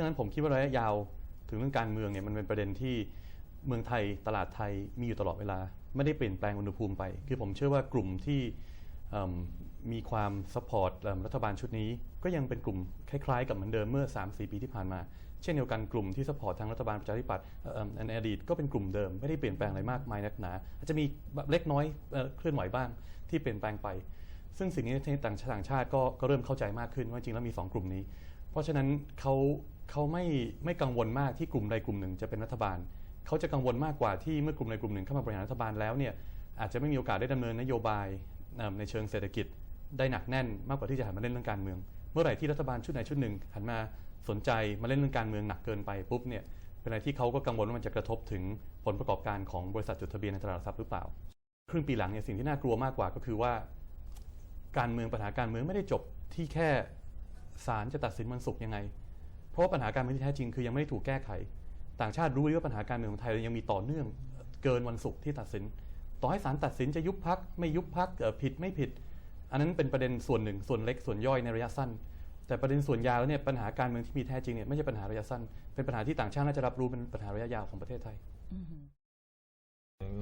ดังนั้นผมคิดว่าระยะยาวถึงเรื่องการเมืองเนี่ยมันเป็นประเด็นที่เมืองไทยตลาดไทยมีอยู่ตลอดเวลา ไม่ได้เปลี่ยนแปลงอุณหภูมิไป คือผมเชื่อว่ากลุ่มที่มีความสปอร์ตรัฐบาลชุดนี้ ก็ยังเป็นกลุ่มคล้ายๆ กับเหมือนเดิมเมื่อ 3-4 ปีที่ผ่านมา เช่นเดียวกันกลุ่มที่สปอร์ตทางรัฐบาลประชาธิปัตย์เอ่อในอดีตก็เป็นกลุ่มเดิมไม่ได้เปลี่ยนแปลงอะไรมากมายนักหนา อาจจะมีเล็กน้อยเอเคลื่อนไหวบ้างที่เปลี่ยนแปลงไป ซึ่งสิ่งนี้ต่างต่างชาติก็ก็เริ่มเข้าใจมากขึ้นว่าจริงแล้วมี 2 กลุ่มนี้ เพราะฉะนั้นเขาเขาไม่ไม่กังวลมากที่กลุ่มใดกลุ่มหนึ่งจะเป็นรัฐบาล เขาจะกังวลมากกว่าที่เมื่อกลุ่มใดกลุ่มหนึ่งเข้ามาบริหารรัฐบาลแล้วเนี่ยอาจจะไม่มีโอกาสได้ดำเนินนโยบายในเชิงเศรษฐกิจได้หนักแน่นมากกว่าที่จะหันมาเล่นเรื่องการเมือง เมื่อไหร่ที่รัฐบาลชุดไหนชุดหนึ่งหันมาสนใจมาเล่นเรื่องการเมืองหนักเกินไปปุ๊บเนี่ยเป็นอะไรที่เขาก็กังวลว่ามันจะกระทบถึงผลประกอบการของบริษัทจดทะเบียนในตลาดหลักทรัพย์หรือเปล่า ครึ่งปีหลังเนี่ยสิ่งที่น่ากลัวมากกว่าก็คือว่า การเมืองปัญหาการเมืองไม่ได้จบที่แค่ ศาลจะตัดสินวันศุกร์ยังไง เพราะว่าปัญหาการเมืองที่แท้จริงคือยังไม่ได้ถูกแก้ไข ต่างชาติรู้ดีว่าปัญหาการเมืองของไทยยังมีต่อเนื่องเกินวันศุกร์ที่ตัดสิน ต่อให้ศาลตัดสินจะยุบพักไม่ยุบพักผิดไม่ผิด อันนั้นเป็นประเด็นส่วนหนึ่งส่วนเล็กส่วนย่อยในระยะสั้น แต่ประเด็นส่วนยาวแล้วเนี่ยปัญหาการเมืองที่มีแท้จริงเนี่ยไม่ใช่ปัญหาระยะสั้น เป็นปัญหาที่ต่างชาติน่าจะรับรู้เป็นปัญหาระยะยาวของประเทศไทย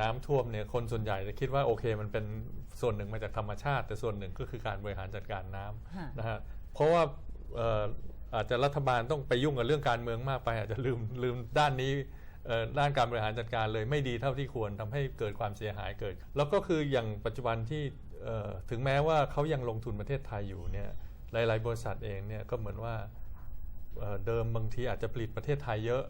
น้ำท่วมเนี่ยคนส่วนใหญ่จะคิดว่าโอเค มันเป็นส่วนหนึ่งมาจากธรรมชาติ แต่ส่วนหนึ่งก็คือการบริหารจัดการน้ค่ะำนะฮะเพราะว่าเอ่ออาจจะรัฐบาลต้องไปยุ่งกับเรื่องการเมืองมากไป อาจจะลืมลืมด้านนี้เอ่อด้านการบริหารจัดการเลยไม่ดีเท่าที่ควรทำให้เกิดความเสียหายเกิด แล้วก็คืออย่างปัจจุบันที่เอ่อถึงแม้ว่าเขายังลงทุนประเทศไทยอยู่เนี่ยหลาย ๆ บริษัทเองเนี่ยก็เหมือนว่าเอ่อเดิมบางทีอาจจะผลิตประเทศไทยเยอะ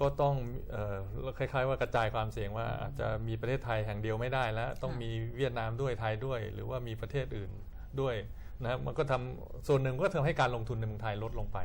ก็ต้องเอ่อคล้าย ๆ ว่ากระจายความเสี่ยงว่าอาจจะมีประเทศไทยแห่งเดียวไม่ได้แล้ว ต้องมีเวียดนามด้วยไทยด้วย หรือว่ามีประเทศอื่นด้วย นะครับมันก็ทำส่วนหนึ่งก็ทำให้การลงทุนในเมืองไทยลดลงไป